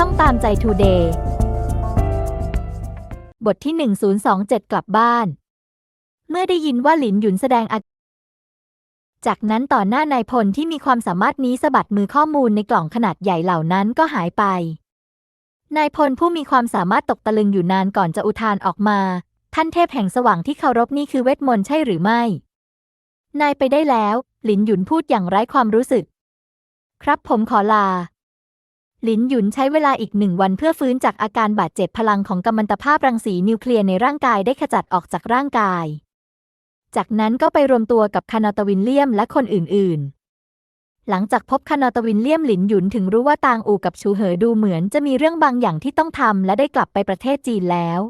ช่องตามใจทูเดย์บทที่ 1027 กลับบ้าน เมื่อได้ยินว่าหลินหยุนแสดงอาจากนั้นต่อหน้านายพลที่มีความสามารถนี้สะบัดมือข้อมูลในกล่องขนาดใหญ่เหล่านั้นก็หายไป นายพลผู้มีความสามารถตกตะลึงอยู่นานก่อนจะอุทานออกมา ท่านเทพแห่งสว่างที่เคารพนี่คือเวทมนต์ใช่หรือไม่ นายไปได้แล้ว หลินหยุนพูดอย่างไร้ความรู้สึก ครับผมขอลา ลินหยุนใช้เวลาอีกหนึ่งวันเพื่อฟื้นจากอาการบาดเจ็บพลังของกัมมันตภาพรังสีนิวเคลียร์ในร่างกายได้ขจัดออกจากร่างกาย จากนั้นก็ไปรวมตัวกับคานอตวินเลียมและคนอื่น ๆ หลังจากพบคานอตวินเลียมหลินหยุนถึงรู้ว่าตางอูกับชูเหอดูเหมือนจะมีเรื่องบางอย่างที่ต้องทำและได้กลับไปประเทศจีนแล้ว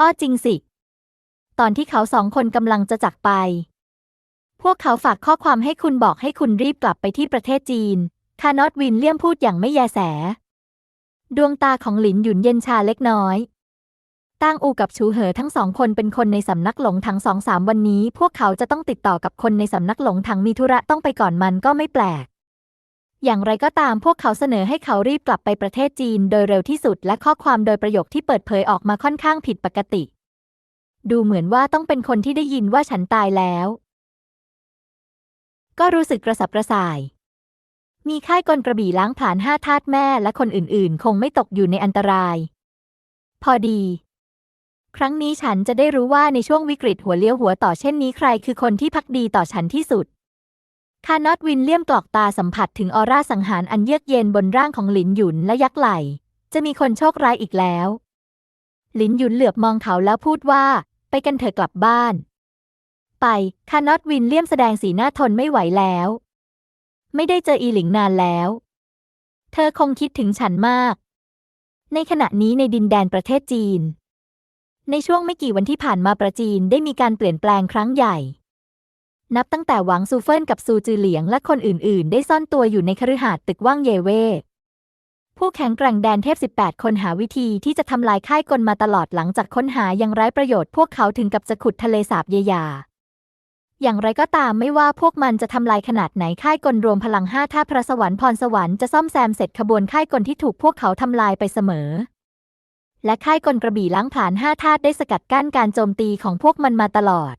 อ้อจริงสิ ตอนที่เขาสองคนกำลังจะจากไป พวกเขาฝากข้อความให้คุณบอกให้คุณรีบกลับไปที่ประเทศจีน คานอตวินเลี่ยมพูดอย่างไม่แยแส ดวงตาของหลินหยุนเย็นชาเล็กน้อยต้างอูกับชูเหอทั้งสองคนเป็นคนในสำนักหลงทั้งสองสามวันนี้ พวกเขาจะต้องติดต่อกับคนในสำนักหลงทั้งมีธุระต้องไปก่อนมันก็ไม่แปลก อย่างไรก็ตามพวกเขาเสนอให้เขารีบกลับไปประเทศจีนโดยเร็วที่สุดและข้อความโดยประโยคที่เปิดเผยออกมาค่อนข้างผิดปกติ ดูเหมือนว่าต้องเป็นคนที่ได้ยินว่าฉันตายแล้ว ก็รู้สึกกระสับกระส่าย มีค่ายกลกระบี่ล้างผลาญห้าทาสแม่และคนอื่นๆ คงไม่ตกอยู่ในอันตราย พอดี ครั้งนี้ฉันจะได้รู้ว่าในช่วงวิกฤตหัวเลี้ยวหัวต่อเช่นนี้ใครคือคนที่พักดีต่อฉันที่สุด คานอตวินเลี่ยมกรอกตาสัมผัสถึงออร่าสังหารอันเยือกเย็นบนร่างของหลินหยุนและยักษ์ไหล จะมีคนโชคร้ายอีกแล้ว หลินหยุนเหลือบมองเขาแล้วพูดว่า ไปกันเถอะกลับบ้าน ไป คานอตวินเลี่ยมแสดงสีหน้าทนไม่ไหวแล้ว ไม่ได้เจออีหลิงนานแล้ว เธอคงคิดถึงฉันมาก ในขณะนี้ในดินแดนประเทศจีน ในช่วงไม่กี่วันที่ผ่านมาประจีนได้มีการเปลี่ยนแปลงครั้งใหญ่ นับตั้งแต่หวังซูเฟินกับซูจือเหลียงและคนอื่น ๆ ได้ซ่อนตัวอยู่ในคฤหาสน์ตึกว่างเยเว่ผู้แข็งแกร่งแดนเทพ 18 คนหาวิธีที่จะทำลายค่ายกลมาตลอดหลังจากค้นหายังไร้ประโยชน์พวกเขาถึงกับจะขุดทะเลสาบเยยา อย่างไรก็ตามไม่ว่าพวกมันจะทำลายขนาดไหนค่ายกลรวมพลังห้าท่าพระสวรรค์พรสวรรค์จะซ่อมแซมเสร็จขบวนค่ายกลที่ถูกพวกเขาทำลายไปเสมอ และค่ายกลกระบี่ล้างผลาญห้าธาตุได้สกัดกั้นการโจมตีของพวกมันมาตลอด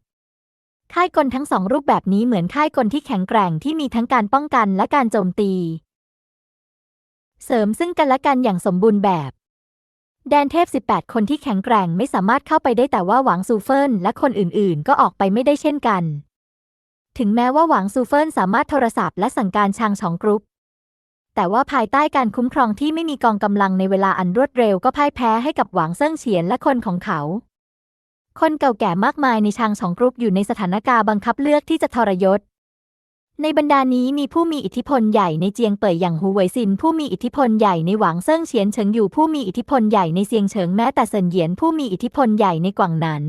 ค่ายกลทั้งสองรูปแบบนี้เหมือนค่ายกลที่แข็งแกร่งที่มีทั้งการป้องกันและการโจมตี เสริมซึ่งกันและกันอย่างสมบูรณ์แบบแดนเทพ 18 คนที่แข็งแกร่งไม่สามารถเข้าไปได้แต่ว่าหวังซูเฟินและคนอื่นๆ ก็ออกไปไม่ได้เช่นกัน ถึงแม้ว่าหวังซูเฟินสามารถโทรศัพท์และสั่งการชางชองกรุ๊ป แต่ว่าภายใต้การคุ้มครองที่ไม่มีกองกำลังในเวลาอันรวดเร็วก็พ่ายแพ้ให้กับหวังเซิ่งเฉียนและคนของเขา คนเก่าแก่มากมายในชางชองกรุ๊ปอยู่ในสถานการณ์บังคับเลือกที่จะทรยศ ในบรรดานี้มีผู้มีอิทธิพลใหญ่ในเจียงเป่ยอย่างฮูเว่ยซิน ผู้มีอิทธิพลใหญ่ในหวังเซิ่งเฉียนเฉิงอยู่ผู้มีอิทธิพลใหญ่ในเซียงเฉิงแม้แต่เซินเหยียนผู้มีอิทธิพลใหญ่ในกวางหนัน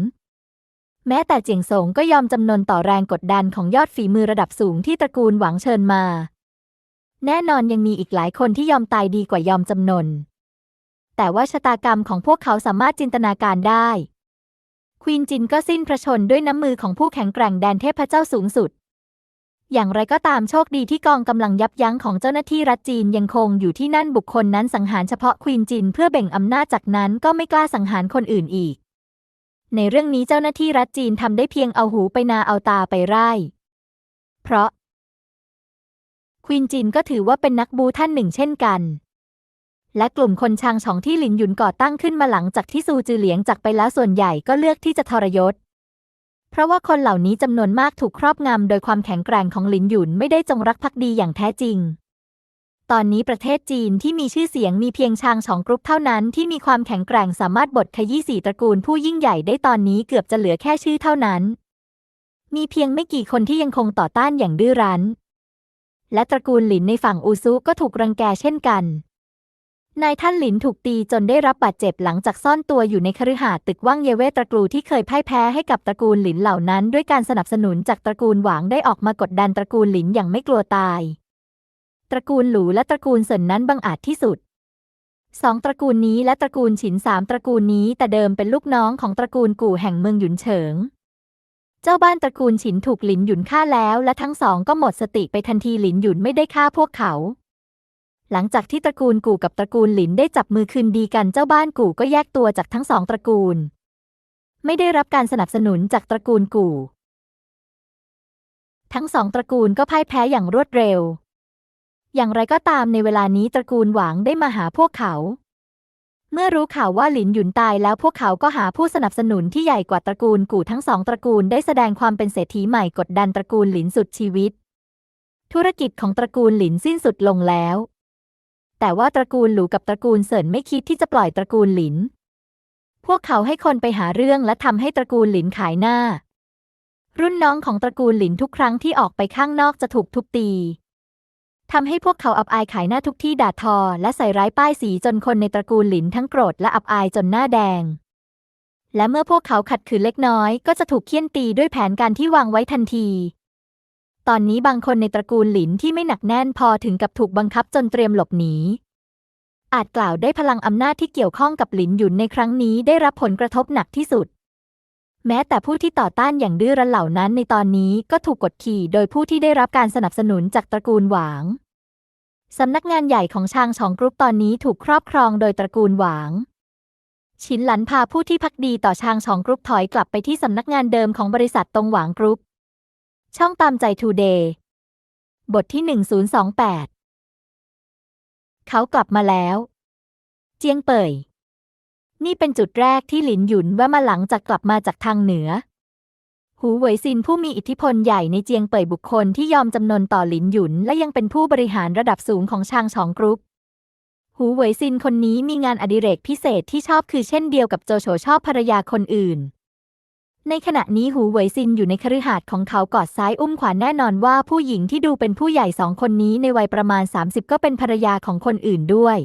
แม้แต่เจียงสงก็ยอมจำนนต่อแรงกดดันของยอดฝีมือระดับสูงที่ตระกูลหวังเชิญมา แน่นอนยังมีอีกหลายคนที่ยอมตายดีกว่ายอมจำนน แต่ว่าชะตากรรมของพวกเขาสามารถจินตนาการได้ ควีนจินก็สิ้นพระชนด้วยน้ำมือของผู้แข็งแกร่งแดนเทพเจ้าสูงสุด อย่างไรก็ตามโชคดีที่กองกำลังยับยั้งของเจ้าหน้าที่รัฐจีนยังคงอยู่ที่นั่นบุคคลนั้นสังหารเฉพาะควีนจินเพื่อเบ่งอำนาจจากนั้นก็ไม่กล้าสังหารคนอื่นอีก ในเรื่องนี้เจ้าหน้าที่รัฐจีนทำได้เพียงเอาหูไปนาเอาตาไปไร่ เพราะ ควีนจินก็ถือว่าเป็นนักบูท่านหนึ่งเช่นกัน และกลุ่มคนชางชองที่หลินหยุนก่อตั้งขึ้นมาหลังจากที่ซูจือเหลียงจากไปแล้วส่วนใหญ่ก็เลือกที่จะทรยศ เพราะว่าคนเหล่านี้จำนวนมากถูกครอบงำโดยความแข็งแกร่งของหลินหยุนไม่ได้จงรักภักดีอย่างแท้จริง ตอนนี้ประเทศจีนที่มีชื่อเสียงมีเพียงชางชองกรุ๊ปเท่านั้นที่มีความแข็งแกร่งสามารถบดขยี้สี่ตระกูลผู้ยิ่งใหญ่ได้ตอนนี้เกือบจะเหลือแค่ชื่อเท่านั้น มีเพียงไม่กี่คนที่ยังคงต่อต้านอย่างดื้อรั้น และตระกูลหลินในฝั่งอูซุก็ถูกรังแกเช่นกัน นายท่านหลินถูกตีจนได้รับบาดเจ็บหลังจากซ่อนตัวอยู่ในคฤหาสน์ตึกว่างเยเวตระกูลที่เคยพ่ายแพ้ให้กับตระกูลหลินเหล่านั้น ด้วยการสนับสนุนจากตระกูลหวางได้ออกมากดดันตระกูลหลินอย่างไม่กลัวตาย ตระกูลหลูและตระกูลเซินนั้นบังอาจที่สุดสองตระกูลนี้และตระกูลฉินสามตระกูลนี้แต่เดิมเป็นลูกน้องของตระกูลกู่แห่งเมืองหยุนเฉิง เจ้าบ้านตระกูลฉินถูกหลินหยุนฆ่าแล้วและทั้งสองก็หมดสติไปทันทีหลินหยุนไม่ได้ฆ่าพวกเขา หลังจากที่ตระกูลกู่กับตระกูลหลินได้จับมือคืนดีกันเจ้าบ้านกู่ก็แยกตัวจากทั้งสองตระกูล ไม่ได้รับการสนับสนุนจากตระกูลกู่ ทั้งสองตระกูลก็พ่ายแพ้อย่างรวดเร็ว อย่างไรก็ตามในเวลานี้ตระกูลหวางได้มาหาพวกเขา เมื่อรู้ข่าวว่าหลินหยุนตายแล้วพวกเขาก็หาผู้สนับสนุนที่ใหญ่กว่าตระกูลกู่ทั้งสองตระกูลได้แสดงความเป็นเศรษฐีใหม่กดดันตระกูลหลินสุดชีวิต ธุรกิจของตระกูลหลินสิ้นสุดลงแล้ว แต่ว่าตระกูลหลูกับตระกูลเซินไม่คิดที่จะปล่อยตระกูลหลิน พวกเขาให้คนไปหาเรื่องและทำให้ตระกูลหลินขายหน้า รุ่นน้องของตระกูลหลินทุกครั้งที่ออกไปข้างนอกจะถูกทุบตี ทำให้พวกเขาอับอายขายหน้าทุกที่ด่าทอ และใส่ร้ายป้ายสีจนคนในตระกูลหลินทั้งโกรธและอับอายจนหน้าแดง และเมื่อพวกเขาขัดขืนเล็กน้อย ก็จะถูกเคี่ยนตีด้วยแผนการที่วางไว้ทันที ตอนนี้บางคนในตระกูลหลินที่ไม่หนักแน่นพอถึงกับถูกบังคับจนเตรียมหลบหนีอาจกล่าวได้พลังอำนาจที่เกี่ยวข้องกับหลินหยุนในครั้งนี้ได้รับผลกระทบหนักที่สุด แม้แต่ผู้ที่ต่อต้านอย่างดื้อรั้นเหล่านั้นในตอนนี้ก็ถูกกดขี่โดยผู้ที่ได้รับการสนับสนุนจากตระกูลหวาง สำนักงานใหญ่ของชางชองกรุ๊ปตอนนี้ถูกครอบครองโดยตระกูลหวางชินหลันพาผู้ที่พักดีต่อชางชองกรุ๊ปถอยกลับไปที่สำนักงานเดิมของบริษัทตรงหวางกรุ๊ป ช่องตามใจทูเดย์บทที่ 1028 เขากลับมาแล้ว เจียงเป่ย นี่เป็นจุดแรกที่หลินหยุนแวะมาหลังจากกลับมาจากทางเหนือ หูเหวยซินผู้มีอิทธิพลใหญ่ในเจียงเป่ยบุคคลที่ยอมจำนนต่อหลินหยุนและยังเป็นผู้บริหารระดับสูงของชางชองกรุ๊ป หูเหวยซินคนนี้มีงานอดิเรกพิเศษที่ชอบคือเช่นเดียวกับโจโฉชอบภรรยาคนอื่น ในขณะนี้หูเหวยซินอยู่ในคฤหาสน์ของเขากอดซ้ายอุ้มขวาแน่นอนว่าผู้หญิงที่ดูเป็นผู้ใหญ่สองคนนี้ในวัยประมาณ 30 ก็เป็นภรรยาของคนอื่นด้วย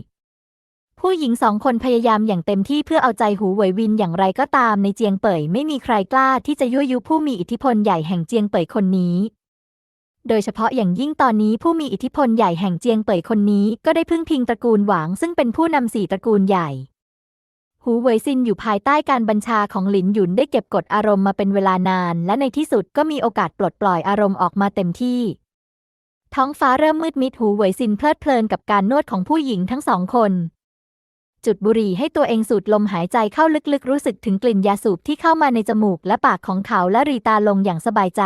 ผู้หญิงสองคนพยายามอย่างเต็มที่เพื่อเอาใจหูเหวยวินอย่างไรก็ตามในเจียงเป่ยไม่มีใครกล้าที่จะยั่วยุผู้มีอิทธิพลใหญ่แห่งเจียงเป่ยคนนี้ โดยเฉพาะอย่างยิ่งตอนนี้ผู้มีอิทธิพลใหญ่แห่งเจียงเป่ยคนนี้ก็ได้พึ่งพิงตระกูลหวางซึ่งเป็นผู้นำสี่ตระกูลใหญ่ หูเหวยซินอยู่ภายใต้การบัญชาของหลินหยุนได้เก็บกดอารมณ์มาเป็นเวลานาน และในที่สุดก็มีโอกาสปลดปล่อยอารมณ์ออกมาเต็มที่ท้องฟ้าเริ่มมืดมิดหูเหวยซินเพลิดเพลินกับการนวดของผู้หญิงทั้งสองคน จุดบุหรี่ให้ตัวเองสูดลมหายใจเข้าลึกๆ รู้สึกถึงกลิ่นยาสูบที่เข้ามาในจมูกและปากของเขาและรีตาลงอย่างสบายใจ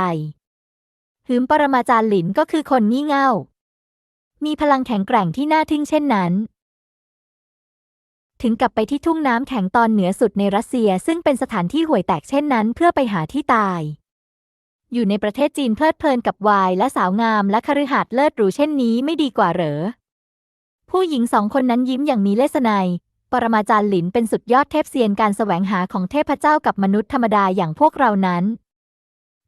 หืมปรมาจารย์หลินก็คือคนงี่เง่า มีพลังแข็งแกร่งที่น่าทึ่งเช่นนั้น ถึงกลับไปที่ทุ่งน้ำแข็งตอนเหนือสุดในรัสเซียซึ่งเป็นสถานที่ห่วยแตกเช่นนั้น เพื่อไปหาที่ตาย อยู่ในประเทศจีนเพลิดเพลินกับวายและสาวงามและคฤหาสน์เลิศหรูเช่นนี้ไม่ดีกว่าเหรอ ผู้หญิงสองคนนั้นยิ้มอย่างมีเลสไนยปรมาจารย์หลินเป็นสุดยอดเทพเซียนการแสวงหาของเทพเจ้ากับมนุษย์ธรรมดาอย่างพวกเรานั้น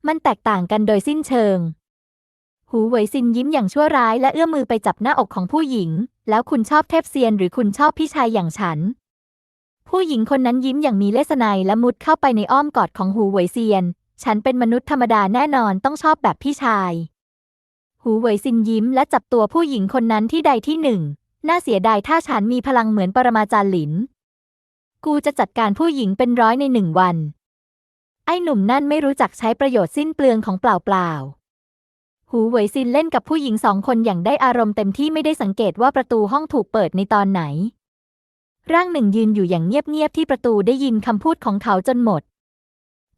มันแตกต่างกันโดยสิ้นเชิง หูเหวยซินยิ้มอย่างชั่วร้ายและเอื้อมมือไปจับหน้าอกของผู้หญิง แล้วคุณชอบเทพเซียนหรือคุณชอบพี่ชายอย่างฉัน ผู้หญิงคนนั้นยิ้มอย่างมีเลสไนยและมุดเข้าไปในอ้อมกอดของหูเหวยเซียน ฉันเป็นมนุษย์ธรรมดาแน่นอนต้องชอบแบบพี่ชาย หูเหวยซินยิ้มและจับตัวผู้หญิงคนนั้นที่ใดที่หนึ่ง น่าเสียดายถ้าฉันมีพลังเหมือนปรมาจารย์หลิน กูจะจัดการผู้หญิงเป็นร้อยในหนึ่งวัน ไอ้หนุ่มนั่นไม่รู้จักใช้ประโยชน์สิ้นเปลืองของเปล่าๆ หูเหวยซินเล่นกับผู้หญิงสองคนอย่างได้อารมณ์เต็มที่ไม่ได้สังเกตว่าประตูห้องถูกเปิดในตอนไหน ร่างหนึ่งยืนอยู่อย่างเงียบๆที่ประตูได้ยินคำพูดของเขาจนหมด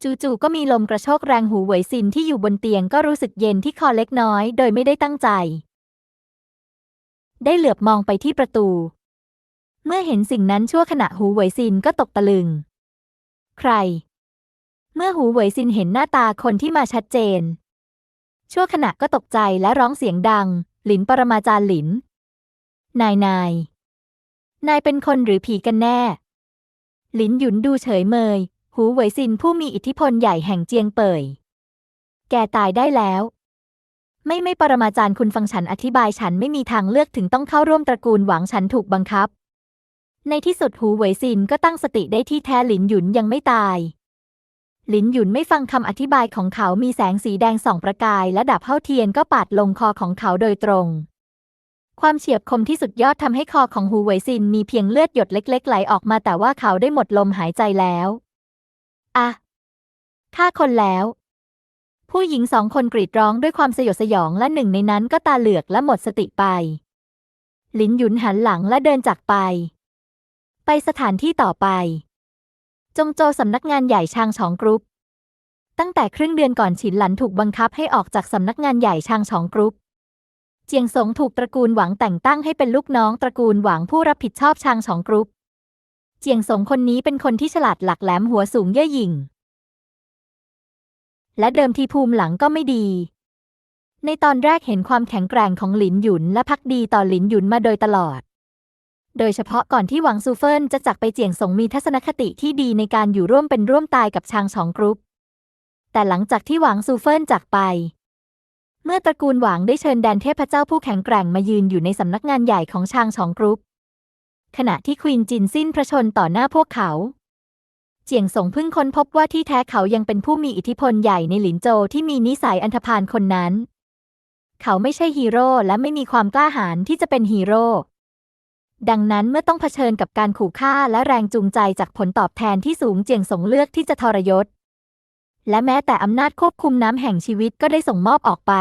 จู่ๆก็มีลมกระโชกแรงหูเหวยซินที่อยู่บนเตียงก็รู้สึกเย็นที่คอเล็กน้อย โดยไม่ได้ตั้งใจ ได้เหลือบมองไปที่ประตู เมื่อเห็นสิ่งนั้นชั่วขณะหูเหวยซินก็ตกตะลึง ใคร เมื่อหูเหวยซินเห็นหน้าตาคนที่มาชัดเจน ชั่วขณะก็ตกใจและร้องเสียงดัง หลินปรมาจารย์หลิน นายนาย นายเป็นคนหรือผีกันแน่ หลินหยุนดูเฉยเมย หูเหวยซินผู้มีอิทธิพลใหญ่แห่งเจียงเป่ย แกตายได้แล้ว ไม่ไม่ปรมาจารย์คุณฟังฉันอธิบายฉันไม่มีทางเลือกถึงต้องเข้าร่วมตระกูลหวังฉันถูกบังคับ ในที่สุดหูเหวยซินก็ตั้งสติได้ที่แท้หลินหยุนยังไม่ตาย หลินหยุนไม่ฟังคำอธิบายของเขามีแสงสีแดงส่องประกาย และดับเท่าเทียนก็ปาดลงคอของเขาโดยตรง ความเฉียบคมที่สุดยอดทำให้คอของหูเหวยซินมีเพียงเลือดหยดเล็ก ๆ ไหลออกมาแต่ว่าเขาได้หมดลมหายใจแล้ว อะฆ่าคนแล้ว ผู้หญิงสองคนกรีดร้องด้วยความสยดสยองและหนึ่งในนั้นก็ตาเหลือกและหมดสติไป หลินหยุนหันหลังและเดินจากไป ไปสถานที่ต่อไป จงโจสำนักงานใหญ่ชางฉองกรุ๊ป ตั้งแต่ครึ่งเดือนก่อนฉินหลันถูกบังคับให้ออกจากสำนักงานใหญ่ชางฉองกรุ๊ป เจียงสงถูกตระกูลหวังแต่งตั้งให้เป็นลูกน้องตระกูลหวังผู้รับผิดชอบชางฉองกรุ๊ป เจียงสงคนนี้เป็นคนที่ฉลาดหลักแหลมหัวสูงเย่อหยิ่ง และเดิมทีภูมิหลังก็ไม่ดี ในตอนแรกเห็นความแข็งแกร่งของหลินหยุนและพักดีต่อหลินหยุนมาโดยตลอด โดยเฉพาะก่อนที่หวังซูเฟินจะจากไปเจียงสงมีทัศนคติที่ดีในการอยู่ร่วมเป็นร่วมตายกับชางฉองกรุ๊ป แต่หลังจากที่หวังซูเฟินจากไป เมื่อตระกูลหวังได้เชิญแดนเทพเจ้าผู้แข็งแกร่งมายืนอยู่ในสำนักงานใหญ่ของชางฉองกรุ๊ปขณะที่ควีนจินสิ้นพระชนต่อหน้าพวกเขา เจียงสงเพิ่งค้นพบว่าที่แท้เขายังเป็นผู้มีอิทธิพลใหญ่ในหลินโจวที่มีนิสัยอันธพาลคนนั้น เขาไม่ใช่ฮีโร่และไม่มีความกล้าหาญที่จะเป็นฮีโร่ดังนั้นเมื่อต้องเผชิญกับการขู่ฆ่าและแรงจูงใจจากผลตอบแทนที่สูงเจียงสงเลือกที่จะทรยศ และแม้แต่อำนาจควบคุมน้ำแห่งชีวิตก็ได้ส่งมอบออกไป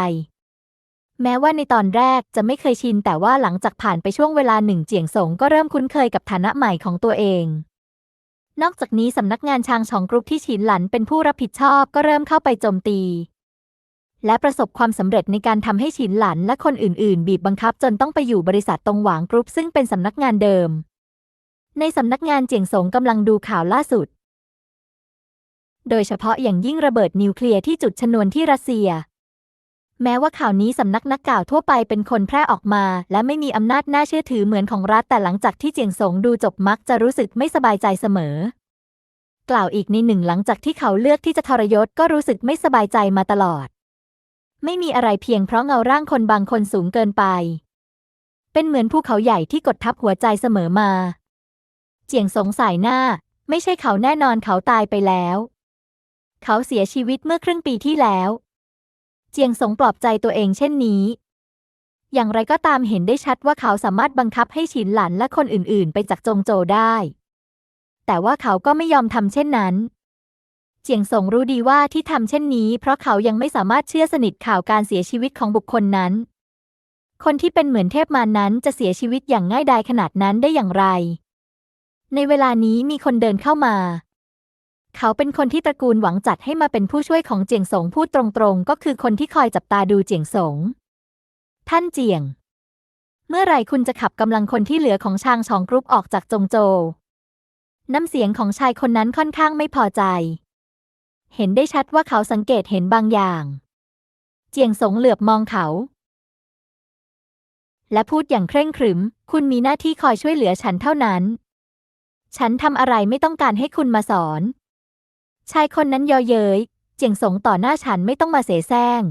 แม้ว่าในตอนแรกจะไม่เคยชินแต่ว่าหลังจากผ่านไปช่วงเวลาหนึ่งเจียงสงก็เริ่มคุ้นเคยกับฐานะใหม่ของตัวเอง นอกจากนี้สำนักงานชางชองกรุ๊ปที่ฉินหลันเป็นผู้รับผิดชอบก็เริ่มเข้าไปโจมตี และประสบความสำเร็จในการทำให้ฉินหลันและคนอื่น ๆ บีบบังคับจนต้องไปอยู่บริษัทตงหวางกรุ๊ปซึ่งเป็นสำนักงานเดิม ในสำนักงานเจียงสงกำลังดูข่าวล่าสุด โดยเฉพาะอย่างยิ่งระเบิดนิวเคลียร์ที่จุดชนวนที่รัสเซีย แม้ว่าข่าวนี้สำนักนักข่าวทั่วไปเป็นคนแพร่ออกมา และไม่มีอำนาจน่าเชื่อถือเหมือนของรัฐแต่หลังจากที่เจียงสงดูจบมักจะรู้สึกไม่สบายใจเสมอ กล่าวอีกในหนึ่งหลังจากที่เขาเลือกที่จะทรยศก็รู้สึกไม่สบายใจมาตลอด ไม่มีอะไรเพียงเพราะเงาร่างคนบางคนสูงเกินไป เป็นเหมือนภูเขาใหญ่ที่กดทับหัวใจเสมอมา เจียงสงสายหน้า ไม่ใช่เขาแน่นอนเขาตายไปแล้ว เขาเสียชีวิตเมื่อครึ่งปีที่แล้ว เจียงสงปลอบใจตัวเองเช่นนี้ อย่างไรก็ตามเห็นได้ชัดว่าเขาสามารถบังคับให้ฉินหลันและคนอื่นๆ ไปจากจงโจได้ แต่ว่าเขาก็ไม่ยอมทำเช่นนั้น เจียงสงรู้ดีว่าที่ทำเช่นนี้ เพราะเขายังไม่สามารถเชื่อสนิทข่าวการเสียชีวิตของบุคคลนั้น คนที่เป็นเหมือนเทพมานั้นจะเสียชีวิตอย่างง่ายดายขนาดนั้นได้อย่างไร ในเวลานี้มีคนเดินเข้ามา เขาเป็นคนที่ตระกูลหวังจัดให้มาเป็นผู้ช่วยของเจียงสงพูดตรงๆ ก็คือคนที่คอยจับตาดูเจียงสง ท่านเจียง เมื่อไหร่คุณจะขับกำลังคนที่เหลือของชางชองกรุ๊ปออกจากจงโจ น้ำเสียงของชายคนนั้นค่อนข้างไม่พอใจ เห็นได้ชัดว่าเขาสังเกตเห็นบางอย่าง เจียงสงเหลือบมองเขา และพูดอย่างเคร่งขรึม คุณมีหน้าที่คอยช่วยเหลือฉันเท่านั้น ฉันทำอะไรไม่ต้องการให้คุณมาสอน ชายคนนั้นเยอเย้ยเจียงสงต่อหน้าฉันไม่ต้องมาเสแสร้ง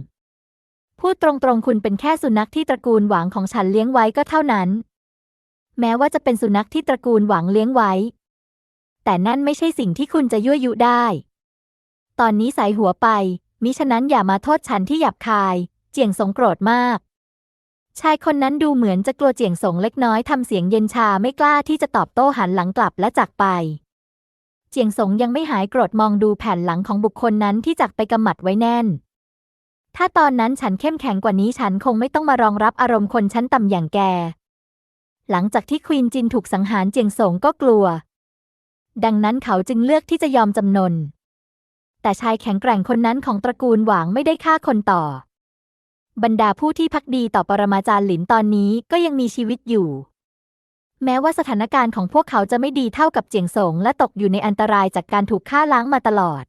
พูดตรงๆคุณเป็นแค่สุนัขที่ตระกูลหวังของฉันเลี้ยงไว้ก็เท่านั้น แม้ว่าจะเป็นสุนัขที่ตระกูลหวังเลี้ยงไว้ แต่นั่นไม่ใช่สิ่งที่คุณจะยั่วยุได้ ตอนนี้ใส่หัวไป มิฉะนั้นอย่ามาโทษฉันที่หยาบคาย เจียงสงโกรธมาก ชายคนนั้นดูเหมือนจะกลัวเจียงสงเล็กน้อยทำเสียงเย็นชาไม่กล้าที่จะตอบโต้หันหลังกลับและจากไป เจียงสงยังไม่หายโกรธมองดูแผ่นหลังของบุคคลนั้นที่จักไปกำหมัดไว้แน่น ถ้าตอนนั้นฉันเข้มแข็งกว่านี้ฉันคงไม่ต้องมารองรับอารมณ์คนชั้นต่ำอย่างแก หลังจากที่ควีนจินถูกสังหารเจียงสงก็กลัว ดังนั้นเขาจึงเลือกที่จะยอมจำนน แต่ชายแข็งแกร่งคนนั้นของตระกูลหวางไม่ได้ฆ่าคนต่อ บรรดาผู้ที่พักดีต่อปรมาจารย์หลินตอนนี้ก็ยังมีชีวิตอยู่ แม้ว่าสถานการณ์ของพวกเขาจะไม่ดีเท่ากับเจียงสงและตกอยู่ในอันตรายจากการถูกฆ่าล้างมาตลอด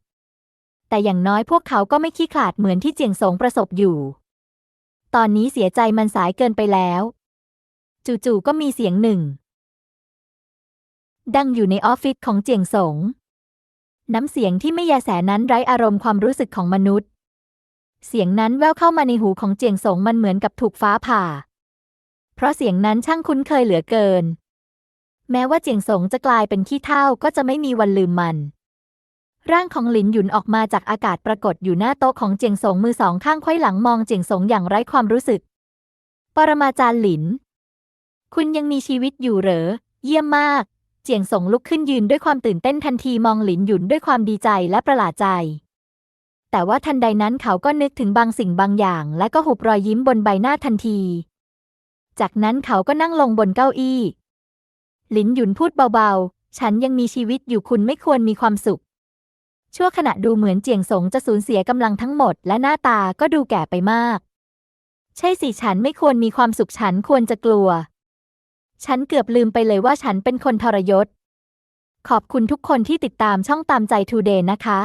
แต่อย่างน้อยพวกเขาก็ไม่ขี้ขลาดเหมือนที่เจียงสงประสบอยู่ ตอนนี้เสียใจมันสายเกินไปแล้ว จู่ๆก็มีเสียงหนึ่ง ดังอยู่ในออฟฟิศของเจียงสง น้ำเสียงที่ไม่แยแสนั้นไร้อารมณ์ความรู้สึกของมนุษย์ เสียงนั้นแว่วเข้ามาในหูของเจียงสงมันเหมือนกับถูกฟ้าผ่า เพราะเสียงนั้นช่างคุ้นเคยเหลือเกิน แม้ว่าเจียงสงจะกลายเป็นขี้เถ้าก็จะไม่มีวันลืมมัน ร่างของหลินหยุนออกมาจากอากาศปรากฏอยู่หน้าโต๊ะของเจียงสงมือสองข้างไขว้หลังมองเจียงสงอย่างไร้ความรู้สึก ปรมาจารย์หลิน คุณยังมีชีวิตอยู่เหรอ เยี่ยมมาก เจียงสงลุกขึ้นยืนด้วยความตื่นเต้นทันทีมองหลินหยุนด้วยความดีใจและประหลาดใจแต่ว่าทันใดนั้นเขาก็นึกถึงบางสิ่งบางอย่าง และก็หุบรอยยิ้มบนใบหน้าทันที จากนั้นเขาก็นั่งลงบนเก้าอี้ หลินหยุนพูดเบาๆ ฉันยังมีชีวิตอยู่คุณไม่ควรมีความสุข ชั่วขณะดูเหมือนเจียงสงจะสูญเสียกำลังทั้งหมด และหน้าตาก็ดูแก่ไปมาก ใช่สิฉันไม่ควรมีความสุขฉันควรจะกลัว ฉันเกือบลืมไปเลยว่าฉันเป็นคนทรยศ ขอบคุณทุกคนที่ติดตามช่องตามใจทูเดย์นะคะ